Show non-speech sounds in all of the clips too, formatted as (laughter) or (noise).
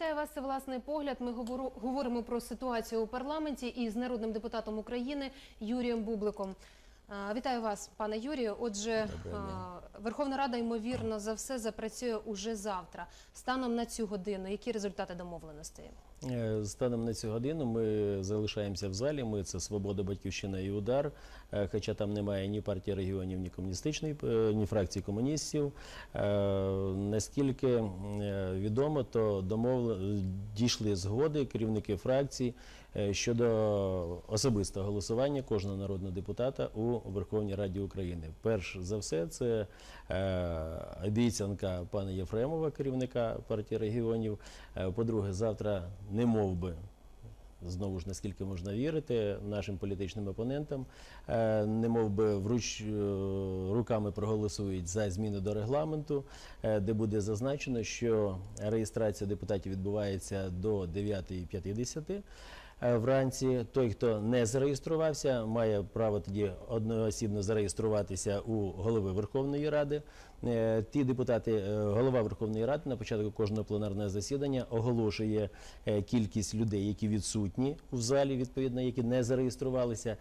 Вітаю вас. Це власний погляд. Ми говоримо про ситуацію у парламенті із народним депутатом України Юрієм Бубликом. Вітаю вас, пане Юрію. Отже, Верховна Рада ймовірно за все запрацює уже завтра. Станом на цю годину, які результати домовленостей? Е, Станом на цю годину ми залишаємося в залі. Ми це Свобода, Батьківщина і удар. Е, Хоча там немає ні партії регіонів, ні комуністичної, е, ні фракції комуністів. Наскільки відомо, то домов дійшли згоди керівники фракцій е, щодо особистого голосування кожного народного депутата у Верховній Раді України. Перш за все, це обіцянка пана Єфремова, керівника партії регіонів. По-друге, завтра не мов би. Знову ж наскільки можна вірити нашим політичним опонентам, е, не мов би вруч е, руками проголосують за зміни до регламенту, е, де буде зазначено, що реєстрація депутатів відбувається до 9.50 е, вранці. Той, хто не зареєструвався, має право тоді одноосібно зареєструватися у голови Верховної Ради. Е, Ті депутати, е, голова Верховної Ради на початку кожного пленарного засідання оголошує е, кількість людей, які відсутні у залі, відповідно, які не зареєструвалися.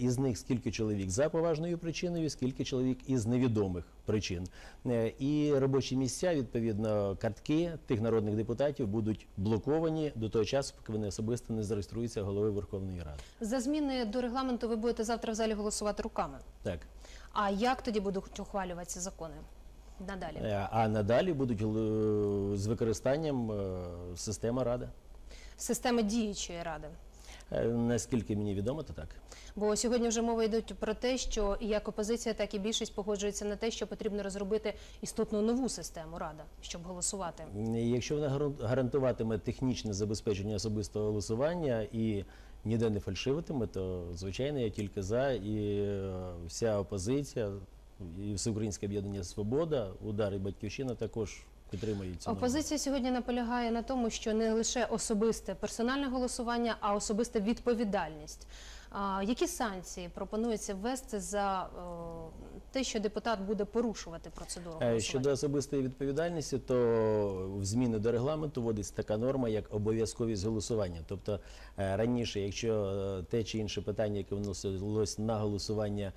Із них скільки чоловік за поважною причиною, скільки чоловік із невідомих причин. І робочі місця, відповідно, картки тих народних депутатів будуть блоковані до того часу, поки вони особисто не зареєструються голови Верховної Ради. За зміни до регламенту ви будете завтра в залі голосувати руками. Так. А як тоді будуть ухвалюватися закони? Надалі. Е, А надалі будуть е, з використанням е, системи Рада. Системи діючої ради. Наскільки мені відомо, то так. Бо сьогодні вже мова йде про те, що як опозиція, так і більшість погоджуються на те, що потрібно розробити істотно нову систему рада, щоб голосувати. Якщо вона гаран- гарантуватиме технічне забезпечення особистого голосування і ніде не фальшивитиме, то звичайно я тільки за і вся опозиція, і Всеукраїнське об'єднання Свобода, удар і батьківщина також норму. Опозиція сьогодні наполягає на тому, що не лише особисте персональне голосування, а особиста відповідальність. Які санкції пропонується ввести за е, те, що депутат буде порушувати процедуру Е, голосування? Щодо особистої відповідальності, то в зміни до регламенту вводиться така норма, як обов'язковість голосування. Тобто е, раніше, якщо те чи інше питання, яке вносилось на голосування,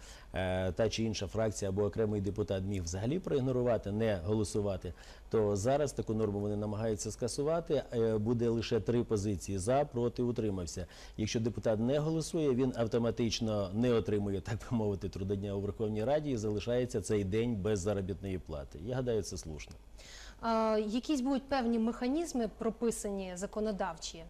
та чи інша фракція або окремий депутат міг взагалі проігнорувати, не голосувати, то зараз таку норму вони намагаються скасувати. Е, Буде лише три позиції за, проти, утримався. Якщо депутат не голосує, він автоматично не отримує, так би мовити, трудодня у Верховній Раді і залишається цей день без заробітної плати. Я гадаю, це слушно. Якісь будуть певні механізми прописані законодавчі.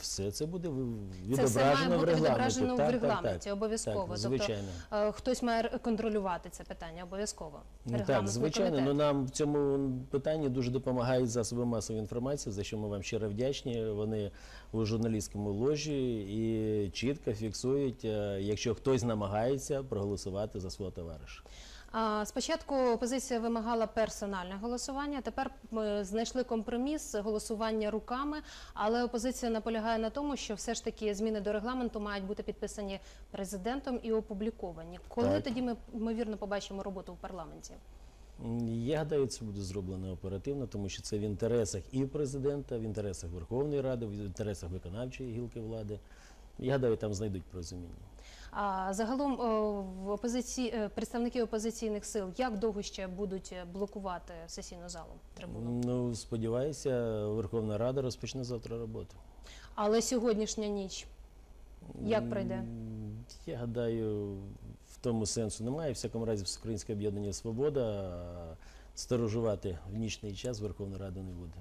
Все це буде ви- Це все має відображено в бути регламенті. відображено в так, регламенті, так. обов'язково. Так, Тобто, звичайно. е, хтось має контролювати це питання обов'язково. Ну, так, Регламентний звичайно, комітет. ну нам в цьому питанні дуже допомагають засоби масової інформації, за що ми вам щиро вдячні. Вони у журналістському ложі і чітко фіксують, е, якщо хтось намагається проголосувати за свого товариша. Спочатку опозиція вимагала персональне голосування. Тепер ми знайшли компроміс голосування руками, але опозиція наполягає на тому, що все ж таки зміни до регламенту мають бути підписані президентом і опубліковані. Коли Так. тоді ми ймовірно побачимо роботу в парламенті? Я гадаю, це буде зроблено оперативно, тому що це в інтересах і президента, в інтересах Верховної Ради, в інтересах виконавчої гілки влади. Я гадаю, там знайдуть порозуміння. А загалом в опозиції е, представники опозиційних сил як довго ще будуть е, блокувати сесійну залу трибуну? Ну, сподіваюся, Верховна Рада розпочне завтра роботу. Але сьогоднішня ніч як пройде? Я гадаю, в тому сенсу немає. В всякому разі, Всеукраїнське об'єднання Свобода сторожувати в нічний час Верховна Рада не буде.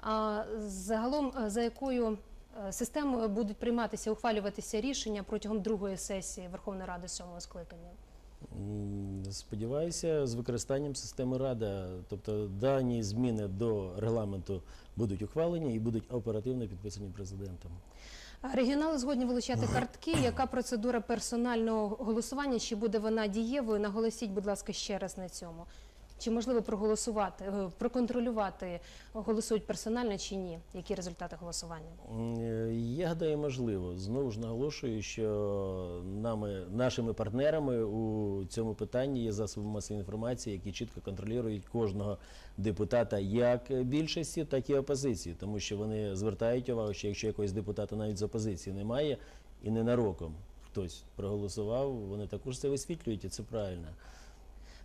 А загалом е, за якою е, системою будуть прийматися, ухвалюватися рішення протягом другої сесії Верховної Ради сьомого скликання? Сподіваюся, з використанням системи Рада, тобто дані зміни до регламенту будуть ухвалені і будуть оперативно підписані президентом. Регіонали згодні вилучати картки. Яка процедура персонального голосування? Чи буде вона дієвою? Наголосіть, будь ласка, ще раз на цьому. Чи можливо проголосувати, е, проконтролювати, голосують персонально чи ні? Які результати голосування? Е, Я гадаю, можливо. Знову ж наголошую, що нами, нашими партнерами у цьому питанні є засоби масової інформації, які чітко контролюють кожного депутата як більшості, так і опозиції, тому що вони звертають увагу, що якщо якогось депутата навіть з опозиції немає і ненароком хтось проголосував, вони також це висвітлюють, і це правильно.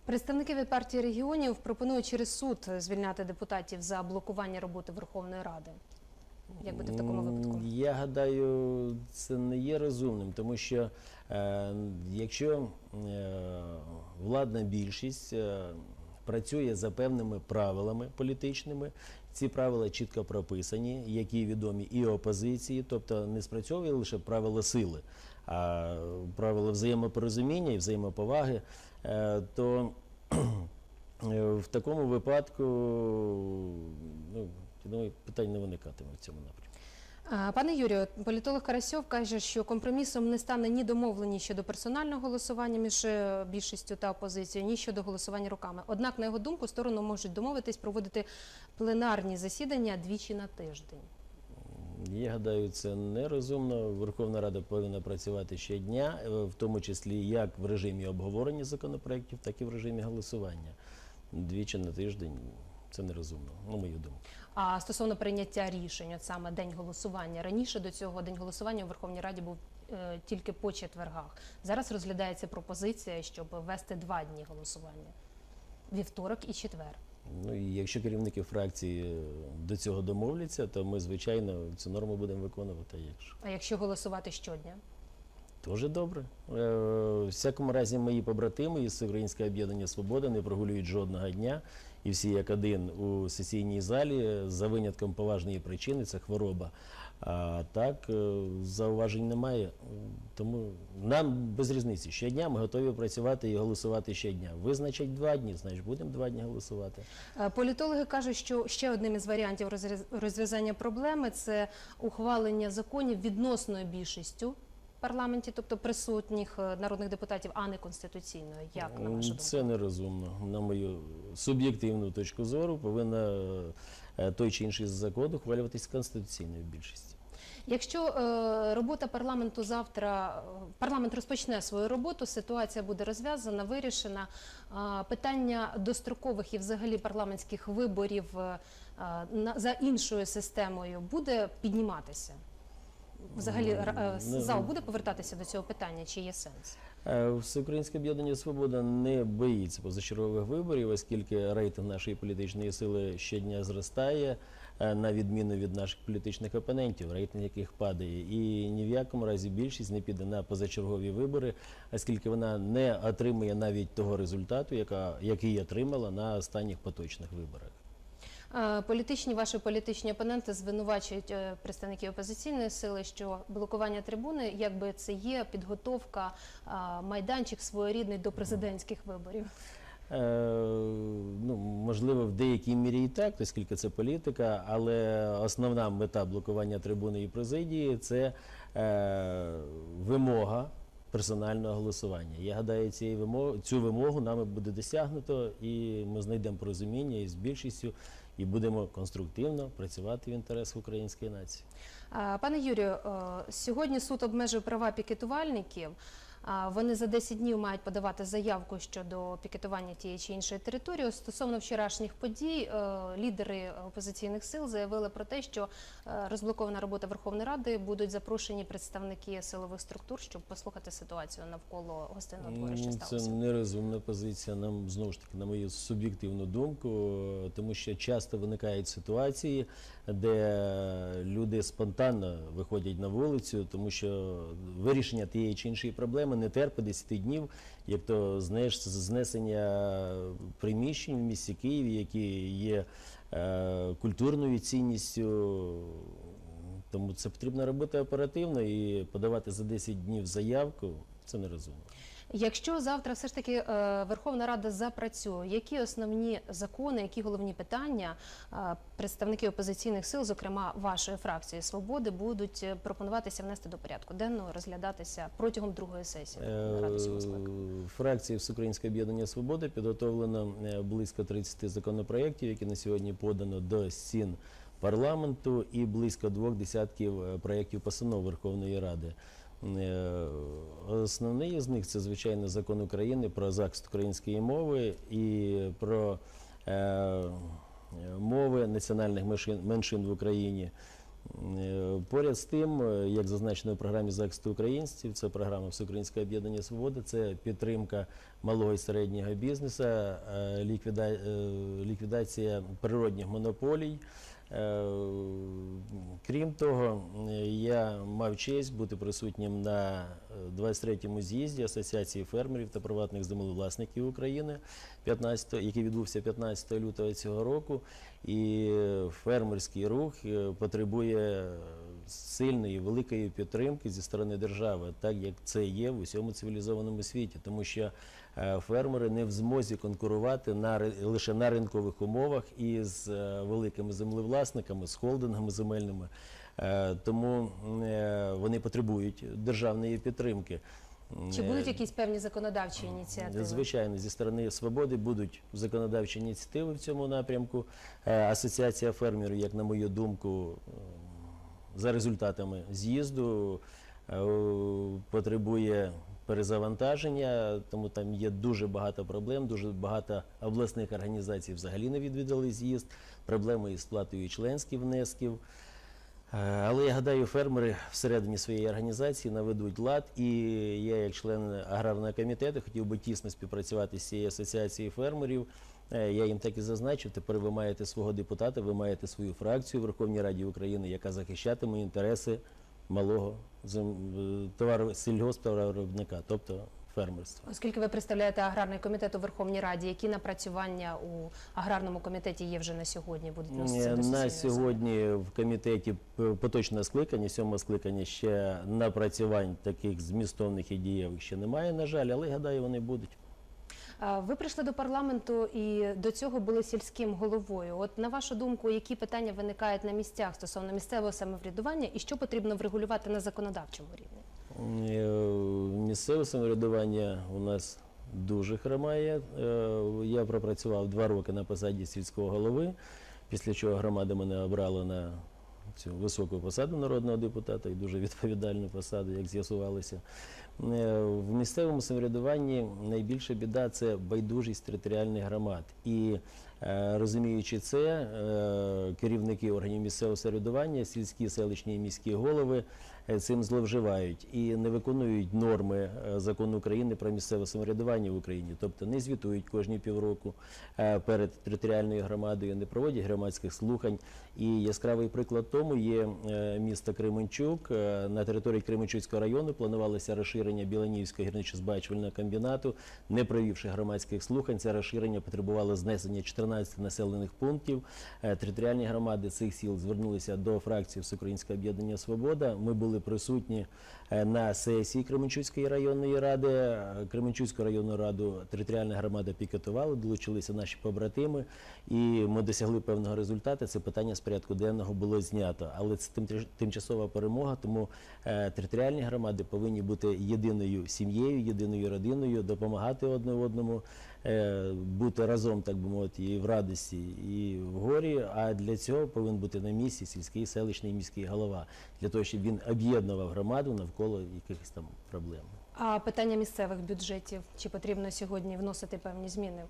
Представники від партії регіонів пропонують через суд звільняти депутатів за блокування роботи Верховної Ради. Як бути в такому випадку? Я гадаю, це не є розумним, тому що е, якщо е, владна більшість е, працює за певними правилами політичними, ці правила чітко прописані, які відомі і опозиції, тобто не спрацьовує лише правила сили, а правила взаємопорозуміння і взаємоповаги, то (clears throat) е, в такому випадку ну, думаю, питань не виникатиме в цьому напрямку. Пане Юрію, політолог Карасьов каже, що компромісом не стане ні домовленість щодо персонального голосування між е, більшістю та опозицією, ні щодо голосування руками. Однак, на його думку, сторони можуть домовитись проводити пленарні засідання двічі на тиждень. Я гадаю, це нерозумно. Верховна Рада повинна працювати щодня, е, в тому числі як в режимі обговорення законопроєктів, так і в режимі голосування. Двічі на тиждень це нерозумно, на мою думку. А стосовно прийняття рішень, саме день голосування раніше до цього день голосування у Верховній Раді був е, тільки по четвергах. Зараз розглядається пропозиція, щоб ввести два дні голосування вівторок і четвер. Ну і якщо керівники фракції е, до цього домовляться, то ми, звичайно, цю норму будемо виконувати. Якщо А якщо голосувати щодня? Дуже добре. Е, В всякому разі, мої побратими із Українського об'єднання Свобода не прогулюють жодного дня, і всі як один у сесійній залі за винятком поважної причини це хвороба. А так е, зауважень немає. Тому нам без різниці. Щодня ми готові працювати і голосувати щодня. Визначать два дні, значить будемо два дні голосувати. Е, Політологи кажуть, що ще одним із варіантів розв'язання проблеми це ухвалення законів відносною більшістю парламенті, тобто присутніх е, народних депутатів, а не конституційною. Як на вашу думку? Це нерозумно. На мою суб'єктивну точку зору повинна е, той чи інший закон ухвалюватись конституційною більшістю. Якщо е, робота парламенту завтра, е, парламент розпочне свою роботу, ситуація буде розв'язана, вирішена. А, питання дострокових і взагалі парламентських виборів е, на, за іншою системою буде підніматися? Взагалі, е, зал буде повертатися до цього питання, чи є сенс? Е, Всеукраїнське об'єднання Свобода не боїться позачергових виборів, оскільки рейтинг нашої політичної сили щодня зростає, е, на відміну від наших політичних опонентів, рейтинг яких падає. І ні в якому разі більшість не піде на позачергові вибори, оскільки вона не отримує навіть того результату, яка, який отримала на останніх поточних виборах. Е, Політичні ваші політичні опоненти звинувачують е, представників опозиційної сили, що блокування трибуни, якби це є підготовка е, майданчик своєрідний до президентських виборів. Ну, можливо, в деякій мірі і так, оскільки це політика, але основна мета блокування трибуни і президії це е, вимога персонального голосування. Я гадаю, цієї вимоги, цю вимогу нами буде досягнуто, і ми знайдемо порозуміння із більшістю і будемо конструктивно працювати в інтересах української нації. Пане Юрію, е, сьогодні суд обмежив права пікетувальників. Вони за 10 днів мають подавати заявку щодо пікетування тієї чи іншої території. Стосовно вчорашніх подій, е, лідери опозиційних сил заявили про те, що е, розблокована робота Верховної Ради будуть запрошені представники силових структур, щоб послухати ситуацію навколо гостинного двору, що М, Це нерозумна позиція. Нам знову ж таки, на мою суб'єктивну думку, тому що часто виникають ситуації, де люди спонтанно виходять на вулицю, тому що вирішення тієї чи іншої проблеми не терпить 10 днів, як то знаєш, знесення приміщень в місті Києві, які є е, культурною цінністю. Тому це потрібно робити оперативно і подавати за 10 днів заявку. Це нерозумно. Якщо завтра все ж таки е, Верховна Рада запрацює, які основні закони, які головні питання е, представники опозиційних сил, зокрема вашої фракції Свободи, будуть е, пропонуватися внести до порядку денного, розглядатися протягом другої сесії Фракції Всеукраїнське об'єднання Свободи підготовлено близько 30 законопроєктів, які на сьогодні подано до стін парламенту, і близько двох десятків проєктів постанов Верховної Ради. Е, Основний з них це звичайно закон України про захист української мови і про е, мови національних меншин, в Україні. Е, Поряд з тим, як зазначено в програмі захисту українців, це програма Всеукраїнське об'єднання Свобода, це підтримка малого і середнього бізнесу, ліквіда- ліквідація природних монополій. Е, Крім того, е, я мав честь бути присутнім на е, 23-му з'їзді Асоціації фермерів та приватних землевласників України, 15, який відбувся 15 лютого цього року. І е, фермерський рух е, потребує сильної, великої підтримки зі сторони держави, так як це є в усьому цивілізованому світі, тому що е, фермери не в змозі конкурувати на лише на ринкових умовах із е, великими землевласниками, з холдингами земельними. Е, Тому е, вони потребують державної підтримки. Чи Е, будуть якісь певні законодавчі ініціативи? Звичайно, зі сторони свободи будуть законодавчі ініціативи в цьому напрямку. Е, Асоціація фермерів, як на мою думку, е, за результатами з'їзду е, потребує перезавантаження, тому там є дуже багато проблем, дуже багато обласних організацій взагалі не відвідали з'їзд, проблеми із сплатою членських внесків. Е, Але я гадаю, фермери всередині своєї організації наведуть лад, і я, як член аграрного комітету, хотів би тісно співпрацювати з цією асоціацією фермерів. Е, Я їм так і зазначив. Тепер ви маєте свого депутата, ви маєте свою фракцію в Верховній Раді України, яка захищатиме інтереси малого е, товару сільгосптоваровиробника, тобто фермерства. Оскільки ви представляєте аграрний комітет у Верховній Раді, які напрацювання у аграрному комітеті є вже на сьогодні? Будуть вноситися до На сьогодні в комітеті поточне скликання, сьоме скликання ще напрацювань таких змістовних і дієвих ще немає, на жаль, але гадаю, вони будуть. Ви прийшли до парламенту і до цього були сільським головою. От на вашу думку, які питання виникають на місцях стосовно місцевого самоврядування і що потрібно врегулювати на законодавчому рівні? Е, Місцеве самоврядування у нас дуже хромає. Е, Я пропрацював два роки на посаді сільського голови, після чого громада мене обрала на цю високу посаду народного депутата і дуже відповідальну посаду, як з'ясувалося. Е, В місцевому самоврядуванні найбільша біда це байдужість територіальних громад. І е, розуміючи це, е, керівники органів місцевого самоврядування, сільські, селищні і міські голови цим зловживають і не виконують норми е, закону України про місцеве самоврядування в Україні, тобто не звітують кожні півроку е, перед територіальною громадою, не проводять громадських слухань. І яскравий приклад тому є е, місто Кременчук. Е, На території Кременчуцького району планувалося розширення Біланівського гірничо-збагачувального комбінату. Не провівши громадських слухань, це розширення потребувало знесення 14 населених пунктів. Е, Територіальні громади цих сіл звернулися до фракції Всеукраїнське об'єднання Свобода. Ми були присутні е, на сесії Кременчуцької районної ради. Е, Кременчуцьку районну раду територіальна громада пікетувала, долучилися наші побратими, і ми досягли певного результату. Це питання з порядку денного було знято. Але це тимчасова перемога, тому е, територіальні громади повинні бути єдиною сім'єю, єдиною родиною, допомагати одне одному, бути разом, так би мовити, і в радості, і в горі. А для цього повинен бути на місці сільський, селищний міський голова, для того, щоб він об'єднував громаду навколо якихось там проблем. А питання місцевих бюджетів чи потрібно сьогодні вносити певні зміни?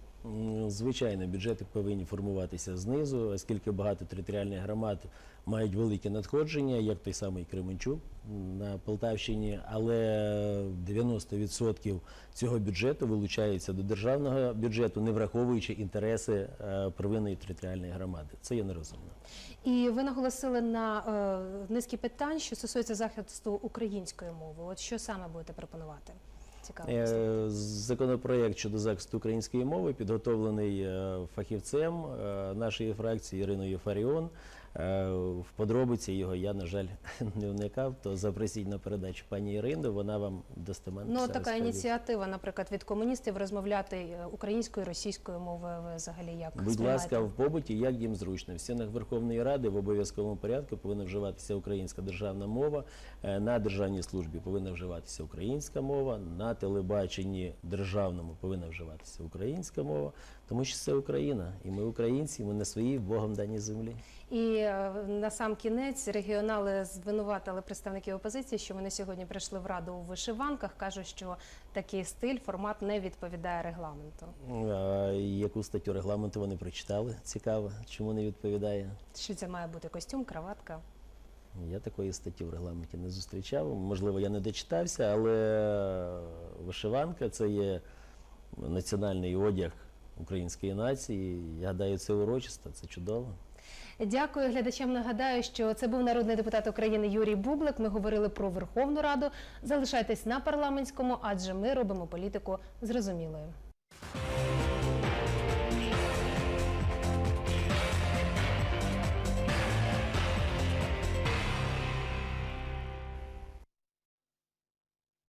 Звичайно, бюджети повинні формуватися знизу, оскільки багато територіальних громад мають великі надходження, як той самий Кременчук на Полтавщині, але 90% цього бюджету вилучається до державного бюджету, не враховуючи інтереси е, первинної територіальної громади. Це є нерозумно. І ви наголосили на е, низки питань, що стосуються захисту української мови. От що саме будете пропонувати? Цікаво. Е, Законопроект щодо захисту української мови підготовлений фахівцем нашої фракції Іриною Фаріон. Е, В подробиці його я, на жаль, (laughs) не вникав, то запросіть на передачу пані Ірину, вона вам достеменно Ну все така розповість. ініціатива, наприклад, від комуністів розмовляти українською, російською мовою. Ви взагалі як Будь сприймаєте? ласка, в побуті, як їм зручно. В стінах Верховної Ради в обов'язковому порядку повинна вживатися українська державна мова. Е, На державній службі повинна вживатися українська мова, на телебаченні державному повинна вживатися українська мова, тому що це Україна, і ми українці, ми на своїй Богом даній землі. І е, на сам кінець регіонали звинуватили представників опозиції, що вони сьогодні прийшли в раду у вишиванках. кажуть, що такий стиль, формат не відповідає регламенту. А яку статтю регламенту вони прочитали? Цікаво, чому не відповідає? Що це має бути костюм, краватка? Я такої статті в регламенті не зустрічав. Можливо, я не дочитався, але вишиванка це є національний одяг української нації. Я гадаю, це урочисто, це чудово. Дякую глядачам. Нагадаю, що це був народний депутат України Юрій Бублик. Ми говорили про Верховну Раду. Залишайтесь на парламентському, адже ми робимо політику зрозумілою.